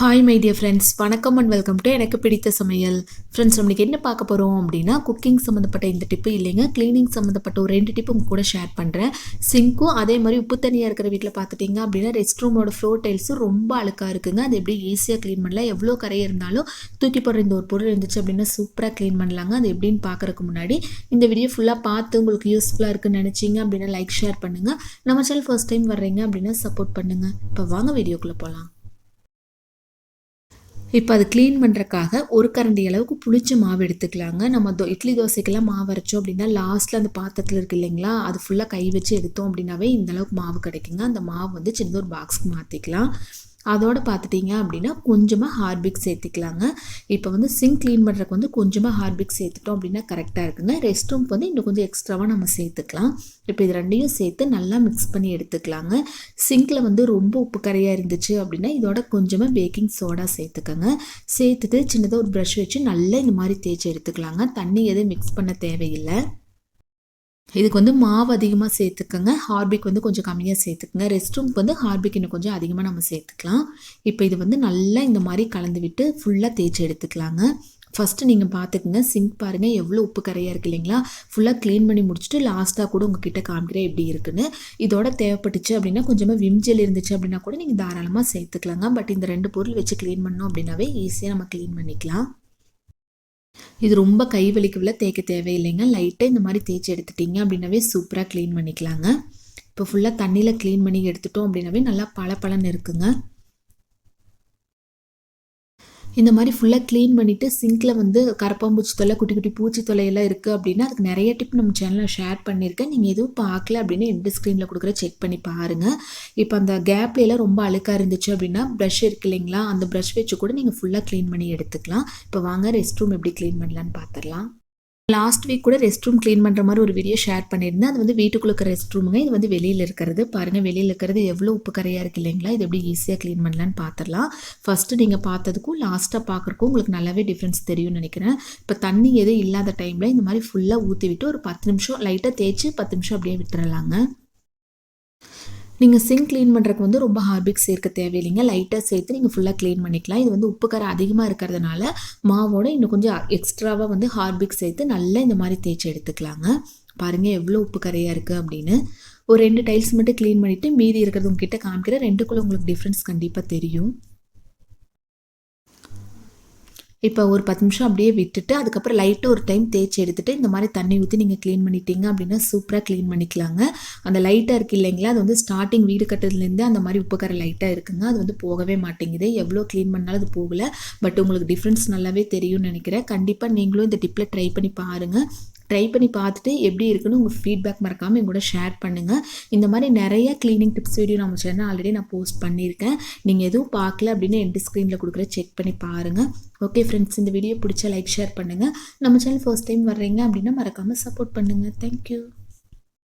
Hi my dear friends வணக்கம் and welcome to எனக்கு பிடித்த சமையல். ஃப்ரெண்ட்ஸ் நம்மளுக்கு என்ன பார்க்க போகிறோம் அப்படின்னா குக்கிங் சம்மந்தப்பட்ட இந்த டிப்பு இல்லைங்க. க்ளீனிங் சம்மந்தப்பட்ட ஒரு ரெண்டு டிப்பு உங்கள் கூட ஷேர் பண்ணுறேன் சிங்க்கும் அதே மாதிரி உப்பு தண்ணியாக இருக்கிற வீட்டில் பார்த்துட்டிங்க அப்படின்னா ரெஸ்ட் ரூமோட ஃப்ளோர் டைல்ஸும் ரொம்ப அழுக்காக இருக்குங்க. அது எப்படி ஈஸியாக க்ளீன் பண்ணலாம்? எவ்வளோ கரை இருந்தாலும் தூக்கி போடுற இந்த ஒரு பொருள் இருந்துச்சு அப்படின்னா சூப்பராக க்ளீன் பண்ணலாங்க. அது எப்படின்னு பார்க்குறதுக்கு முன்னாடி இந்த வீடியோ ஃபுல்லாக பார்த்து உங்களுக்கு யூஸ்ஃபுல்லாக இருக்குன்னு நினச்சிங்க அப்படின்னா லைக் ஷேர் பண்ணுங்கள் நம்ம சேனல் ஃபர்ஸ்ட் டைம் வர்றீங்க அப்படின்னா சப்போர்ட் பண்ணுங்கள் இப்போ வாங்க வீடியோக்குள்ளே போகலாம் இப்போ அது க்ளீன் பண்ணுறக்காக ஒரு கரண்டி அளவுக்கு புளிச்ச மாவு எடுத்துக்கலாங்க. நம்ம தோ இட்லி தோசைக்கெல்லாம் மாவு அரைச்சோம் அப்படின்னா லாஸ்ட்டில் அந்த பாத்திரத்தில் இருக்கு இல்லைங்களா? அது ஃபுல்லாக கை வச்சு எடுத்தோம் அப்படின்னாவே இந்தளவுக்கு மாவு கிடைக்குங்க. அந்த மாவு வந்து சின்ன ஒரு பாக்ஸ்க்கு மாற்றிக்கலாம் அதோடு பார்த்துட்டிங்க அப்படின்னா கொஞ்சமாக ஹார்பிக் சேர்த்துக்கலாங்க. இப்போ வந்து சிங்க் க்ளீன் பண்ணுறதுக்கு வந்து கொஞ்சமாக ஹார்பிக் சேர்த்துட்டோம் அப்படின்னா கரெக்டாக இருக்குங்க. ரெஸ்ட் ரூம்க்கு வந்து இன்னும் கொஞ்சம் எக்ஸ்ட்ராவாக நம்ம சேர்த்துக்கலாம். இப்போ இது ரெண்டையும் சேர்த்து நல்லா மிக்ஸ் பண்ணி எடுத்துக்கலாங்க. சிங்கில் வந்து ரொம்ப உப்பு கரையாக இருந்துச்சு அப்படின்னா இதோட கொஞ்சமாக பேக்கிங் சோடா சேர்த்துக்கோங்க. சேர்த்துட்டு சின்னதாக ஒரு ப்ரஷ் வச்சு நல்லா இந்த மாதிரி தேய்ச்சி எடுத்துக்கலாங்க. தண்ணி எதுவும் மிக்ஸ் பண்ண தேவையில்லை. இதுக்கு வந்து மாவு அதிகமாக சேர்த்துக்கோங்க. ஹார்பிக் வந்து கொஞ்சம் கம்மியாக சேர்த்துக்கோங்க. ரெஸ்ட் ரூம்க்கு வந்து ஹார்பிக் இன்னும் கொஞ்சம் அதிகமாக நம்ம சேர்த்துக்கலாம். இப்போ இது வந்து நல்லா இந்த மாதிரி கலந்து விட்டு ஃபுல்லாக தேய்ச்சி எடுத்துக்கலாங்க. ஃபஸ்ட்டு நீங்கள் பார்த்துக்குங்க சிங்க் பாருங்கள் எவ்வளோ உப்பு கரையாக இருக்குது இல்லைங்களா? ஃபுல்லாக க்ளீன் பண்ணி முடிச்சுட்டு லாஸ்ட்டாக கூட உங்ககிட்ட காமிக்கிறேன் எப்படி இருக்குன்னு. இதோட தேவைப்பட்டுச்சு அப்படின்னா கொஞ்சமாக விம்ஜெல் இருந்துச்சு அப்படின்னா கூட நீங்கள் தாராளமாக சேர்த்துக்கலாங்க. பட் இந்த ரெண்டு பொருள் வச்சு க்ளீன் பண்ணோம் அப்படின்னாவே ஈஸியாக நம்ம க்ளீன் பண்ணிக்கலாம். இது ரொம்ப கை வலிக்குள்ள தேய்க்க தேவையில்லைங்க. லைட்டாக இந்த மாதிரி தேய்ச்சி எடுத்துட்டிங்க அப்படின்னாவே சூப்பராக க்ளீன் பண்ணிக்கலாங்க. இப்போ ஃபுல்லாக தண்ணியில் க்ளீன் பண்ணி எடுத்துட்டோம் அப்படின்னாவே நல்லா பளபளன்னு இருக்குங்க. இந்த மாதிரி ஃபுல்லாக க்ளீன் பண்ணிவிட்டு சிங்கில் வந்து கரப்பாம்பூச்சி தொலை குட்டி குட்டி பூச்சி தொலையெல்லாம் இருக்குது அப்படின்னா அதுக்கு நிறைய டிப் நம்ம சேனலில் ஷேர் பண்ணியிருக்கேன். நீங்கள் எதுவும் பார்க்கல அப்படின்னா எந்த ஸ்க்ரீனில் கொடுக்குற செக் பண்ணி பாருங்கள் இப்போ அந்த கேப்லாம் ரொம்ப அழுக்காக இருந்துச்சு அப்படின்னா ப்ரஷ் இருக்கு இல்லைங்களா? அந்த ப்ரஷ் வச்சு கூட நீங்கள் ஃபுல்லாக க்ளீன் பண்ணி எடுத்துக்கலாம். இப்போ வாங்க ரெஸ்ட் ரூம் எப்படி க்ளீன் பண்ணலான்னு பார்த்துடலாம் லாஸ்ட் வீக் கூட ரெஸ்ட் ரூம் க்ளீன் பண்ணுற மாதிரி ஒரு வீடியோ ஷேர் பண்ணியிருந்தேன். அது வந்து வீட்டுக்குள்ள இருக்கிற ரெஸ்ட் ரூமுங்க இது வந்து வெளியில் இருக்கிறது. பாருங்கள் வெளியில் இருக்கிறது எவ்வளோ உப்பு கரையாக இருக்குது இல்லைங்களா? இது எப்படி ஈஸியாக க்ளீன் பண்ணலான்னு பார்த்துடலாம் ஃபஸ்ட்டு நீங்கள் பார்த்ததுக்கும் லாஸ்ட்டாக பார்க்குறக்கும் உங்களுக்கு நல்லாவே டிஃப்ரென்ஸ் தெரியும்னு நினைக்கிறேன். இப்போ தண்ணி எதுவும் இல்லாத டைமில் இந்த மாதிரி ஃபுல்லாக ஊற்றி விட்டு ஒரு பத்து நிமிஷம் லைட்டாக தேய்ச்சி பத்து நிமிஷம் அப்படியே விட்டுறலாங்க. நீங்கள் சிங்க் க்ளீன் பண்ணுறதுக்கு வந்து ரொம்ப ஹார்பிக் சேர்க்க தேவையில்லைங்க. லைட்டாக சேர்த்து நீங்கள் ஃபுல்லாக க்ளீன் பண்ணிக்கலாம். இது வந்து உப்பு கரை அதிகமாக இருக்கிறதுனால மாவோட இன்னும் கொஞ்சம் எக்ஸ்ட்ராவாக வந்து ஹார்பிக் சேர்த்து நல்லா இந்த மாதிரி தேய்ச்சி எடுத்துக்கலாங்க. பாருங்கள் எவ்வளோ உப்பு கரையாக இருக்குது அப்படின்னு. ஒரு ரெண்டு டைல்ஸ் மட்டும் க்ளீன் பண்ணிவிட்டு மீதி இருக்கிறது உங்ககிட்ட காமிக்கிற ரெண்டுக்குள்ளே உங்களுக்கு டிஃப்ரென்ஸ் கண்டிப்பாக தெரியும். இப்போ ஒரு பத்து நிமிஷம் அப்படியே விட்டுட்டு அதுக்கப்புறம் லைட்டாக ஒரு டைம் தேய்ச்சி எடுத்துகிட்டு இந்த மாதிரி தண்ணி ஊற்றி நீங்கள் க்ளீன் பண்ணிட்டீங்க அப்படின்னா சூப்பராக க்ளீன் பண்ணிக்கலாங்க. அந்த லைட்டாக இருக்குது இல்லைங்களா அது வந்து ஸ்டார்டிங் வீடு கட்டுறதுலேருந்து அந்த மாதிரி உப்புக்கரை லைட்டாக இருக்குங்க. அது வந்து போகவே மாட்டேங்குது. எவ்வளோ க்ளீன் பண்ணாலும் அது போகலை. பட் உங்களுக்கு டிஃப்ரென்ஸ் நல்லாவே தெரியும்னு நினைக்கிறேன். கண்டிப்பாக நீங்களும் இந்த டிப்பில் ட்ரை பண்ணி பாருங்கள் ட்ரை பண்ணி பார்த்துட்டு எப்படி இருக்குன்னு உங்கள் ஃபீட்பேக் மறக்காமல் எங்கூட ஷேர் பண்ணுங்கள் இந்த மாதிரி நிறைய க்ளீனிங் டிப்ஸ் வீடியோ நம்ம சேனல் ஆல்ரெடி நான் போஸ்ட் பண்ணியிருக்கேன். நீங்கள் எதுவும் பார்க்கல அப்படின்னு என் ஸ்க்ரீனில் கொடுக்குற செக் பண்ணி பாருங்கள் ஓகே ஃப்ரெண்ட்ஸ் இந்த வீடியோ பிடிச்சா லைக் ஷேர் பண்ணுங்கள் நம்ம சேனல் ஃபர்ஸ்ட் டைம் வர்றீங்க அப்படின்னா மறக்காமல் சப்போர்ட் பண்ணுங்கள் தேங்க்யூ